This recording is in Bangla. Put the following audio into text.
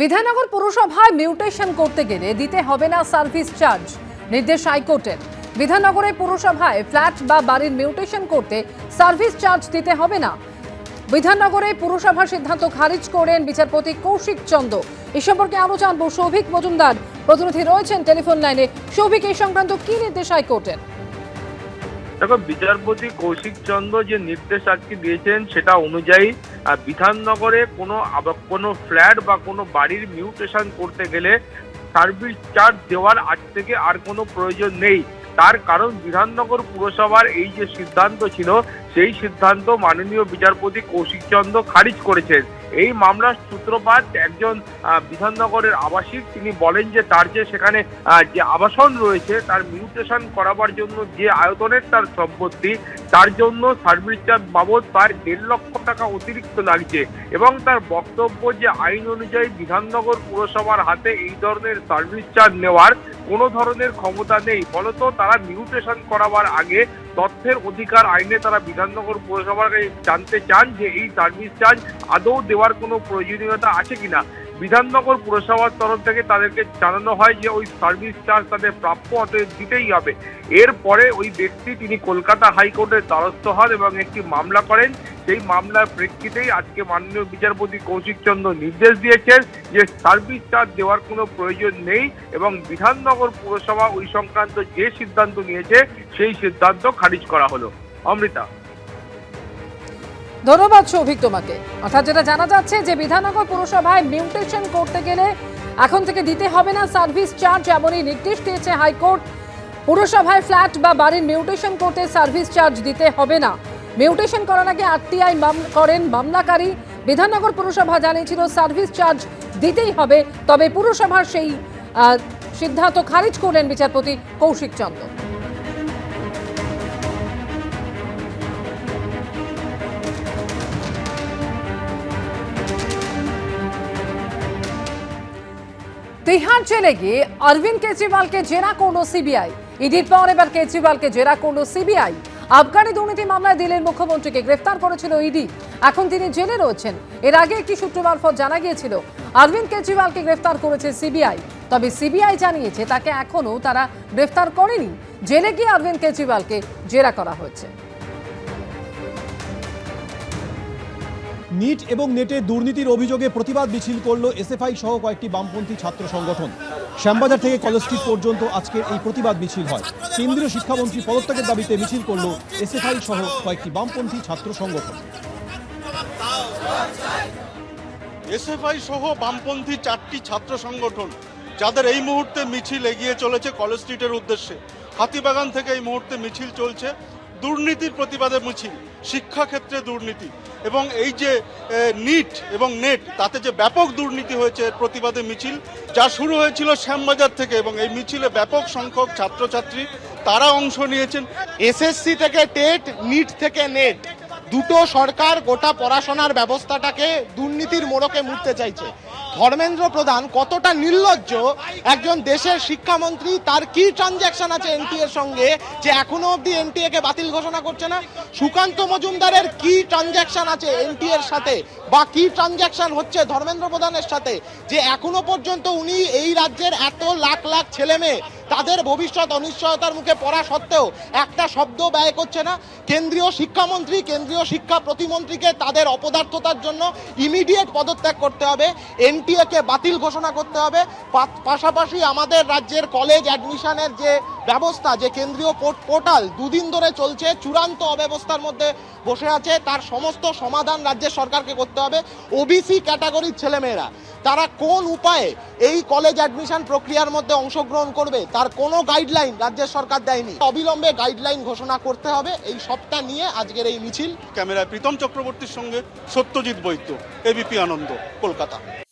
বিধাননগর পুরসভায় মিউটেশন করতে গেলে দিতে হবে না সার্ভিস চার্জ, নির্দেশ হাইকোর্টের। বিধাননগরে পুরসভায় ফ্ল্যাট বা বাড়ির মিউটেশন করতে সার্ভিস চার্জ দিতে হবে না। বিধাননগরে পুরসভার সিদ্ধান্ত খারিজ করেন বিচারপতি কৌশিক চন্দ্র এ সম্পর্কে আরও জানব সৌভিক মজুমদার। প্রতিনিধি রয়েছেন টেলিফোন লাইনে। সৌভিক, এই সংক্রান্ত কি নির্দেশ হাইকোর্টের? দেখো, বিচারপতি কৌশিক চন্দ্র যে নির্দেশ আজকে দিয়েছেন সেটা অনুযায়ী বিধাননগরে কোনো কোনো ফ্ল্যাট বা কোনো বাড়ির মিউটেশন করতে গেলে সার্ভিস চার্জ দেওয়ার আজ থেকে আর কোনো প্রয়োজন নেই। তার কারণ বিধাননগর পুরসভার এই যে সিদ্ধান্ত ছিল, সেই সিদ্ধান্ত মাননীয় বিচারপতি কৌশিক চন্দ্র খারিজ করেছেন। এই মামলার সূত্রপাত একজন বিধাননগরের আবাসিক, তিনি বলেন যে তার যে সেখানে যে আবাসন রয়েছে, তার মিউটেশন করাবার জন্য যে আয়তনের তার সম্পত্তি, তার জন্য সার্ভিস চার্জ বাবদ তার দেড় লক্ষ টাকা অতিরিক্ত লাগছে এবং তার বক্তব্য যে আইন অনুযায়ী বিধাননগর পুরসভার হাতে এই ধরনের সার্ভিস চার্জ নেওয়ার কোনো ধরনের ক্ষমতা নেই। ফলত তারা মিউটেশন করাবার আগে তথ্যের অধিকার আইনে তারা বিধাননগর পুরসভার কাছে জানতে চান যে এই সার্ভিস চার্জ আদৌ দেওয়ার কোনো প্রয়োজনীয়তা আছে কিনা। বিধাননগর পুরসভার তরফ থেকে তাদেরকে জানানো হয় যে ওই সার্ভিস চার্জ তাদের প্রাপ্য অতএব দিতেই হবে। এরপরে ওই ব্যক্তি তিনি কলকাতা হাইকোর্টের দ্বারস্থ হন এবং একটি মামলা করেন। সেই মামলার প্রেক্ষিতেই আজকে মাননীয় বিচারপতি কৌশিক চন্দ্র নির্দেশ দিয়েছেন যে সার্ভিস চার্জ দেওয়ার কোনো প্রয়োজন নেই এবং বিধাননগর পুরসভা ওই সংক্রান্ত যে সিদ্ধান্ত নিয়েছে, সেই সিদ্ধান্ত খারিজ করা হলো। অমৃতা। ধন্যবাদ সৌভিক তোমাকে। অর্থাৎ যেটা জানা যাচ্ছে যে বিধাননগর পুরসভায় মিউটেশন করতে গেলে এখন থেকে দিতে হবে না সার্ভিস চার্জ, এমনই নির্দেশ দিয়েছে হাইকোর্ট। পুরসভায় ফ্ল্যাট বা বাড়ির মিউটেশন করতে সার্ভিস চার্জ দিতে হবে না। মিউটেশন করার আগে আরটিআই করেন মামলাকারী। বিধাননগর পুরসভা জানিয়েছিল সার্ভিস চার্জ দিতেই হবে, তবে পুরসভার সেই সিদ্ধান্ত খারিজ করলেন বিচারপতি কৌশিক চন্দ্র তিহার জেলে গিয়ে অরবিন্দ কেজরিওয়ালকে জেরা করল সিবিআই। ইডির পর এবার কেজরিওয়ালকে জেরা করল সিবিআই। আফগানি দুর্নীতি মামলায় দিল্লির মুখ্যমন্ত্রীকে গ্রেফতার করেছিল ইডি। এখন তিনি জেলে রয়েছেন। এর আগে একটি সূত্র মারফত জানা গিয়েছিল, অরবিন্দ কেজরিওয়ালকে গ্রেফতার করেছে সিবিআই। তবে সিবিআই জানিয়েছে, তাকে এখনও তারা গ্রেফতার করেনি। জেলে গিয়ে অরবিন্দ কেজরিওয়ালকে জেরা করা হয়েছে। নিট এবং নেটে দুর্নীতির অভিযোগে প্রতিবাদ মিছিল করল এসএফআই সহ কয়েকটি বামপন্থী ছাত্র সংগঠন। শ্যামবাজার থেকে কলেজ স্ট্রিট পর্যন্ত আজকের এই প্রতিবাদ মিছিল হয়। কেন্দ্রীয় শিক্ষামন্ত্রী পদত্যাগের দাবিতে মিছিল করল এসএফআই সহ কয়েকটি বামপন্থী ছাত্র সংগঠন। এসএফআই সহ বামপন্থী চারটি ছাত্র সংগঠন, যাদের এই মুহূর্তে মিছিল এগিয়ে চলেছে কলেজ স্ট্রিটের উদ্দেশ্যে। হাতিবাগান থেকে এই মুহূর্তে মিছিল চলছে। দুর্নীতির প্রতিবাদে মিছিল শিক্ষাক্ষেত্রে দুর্নীতি। এবং এই যে নিট এবং নেট তাতে যে ব্যাপক দুর্নীতি হয়েছে প্রতিবাদে মিছিল, যা শুরু হয়েছিল শ্যামবাজার থেকে এবং এই মিছিলে ব্যাপক সংখ্যক ছাত্রছাত্রী, তারা অংশ নিয়েছেন। এসএসসি থেকে টেট নিট থেকে নেট দুটো সরকার গোটা পড়াশোনার ব্যবস্থাটাকে দুর্নীতির মোড়কে মুড়তে চাইছে। ধর্মেন্দ্র প্রধান কতটা নির্লজ্জ? একজন দেশের শিক্ষামন্ত্রী, তার কি ট্রানজ্যাকশন আছে এনটিএ এর সঙ্গে যে এখনও অবধি এনটিএ কে বাতিল ঘোষণা করছে না? সুকান্ত মজুমদারের কি ট্রানজ্যাকশন আছে এনটিএ এর সাথে? বা কি ট্রানজ্যাকশন হচ্ছে ধর্মেন্দ্র প্রধানের সাথে? যে এখনও পর্যন্ত উনি এই রাজ্যের এত লাখ লাখ ছেলে মেয়ে, তাদের ভবিষ্যৎ অনিশ্চয়তার মুখে পড়া সত্ত্বেও একটা শব্দ ব্যয় করছে না? কেন্দ্রীয় শিক্ষামন্ত্রী, কেন্দ্রীয় শিক্ষা প্রতিমন্ত্রীকে তাদের অপদার্থতার জন্য ইমিডিয়েট পদত্যাগ করতে হবে। এনটিএ কে বাতিল ঘোষণা করতে হবে। পাশাপাশি আমাদের রাজ্যের কলেজ অ্যাডমিশনের যে ব্যবস্থা, যে কেন্দ্রীয় পোর্ট- পোর্টাল দুদিন ধরে চলছে, চূড়ান্ত অব্যবস্থার মধ্যে বসে আছে, তার সমস্ত সমাধান রাজ্যের সরকারকে করতে হবে। ওবিসি ক্যাটাগরির ছেলেমেয়েরা, তারা কোন উপায়ে এই কলেজ অ্যাডমিশন প্রক্রিয়ার মধ্যে অংশগ্রহণ করবে, তার কোনো গাইডলাইন রাজ্যের সরকার দেয়নি। অবিলম্বে গাইডলাইন ঘোষণা করতে হবে, এই সবটা নিয়ে আজকের এই মিছিল। ক্যামেরায় প্রীতম চক্রবর্তীর সঙ্গে সত্যজিৎ বৈদ্য এবিপি আনন্দ, কলকাতা।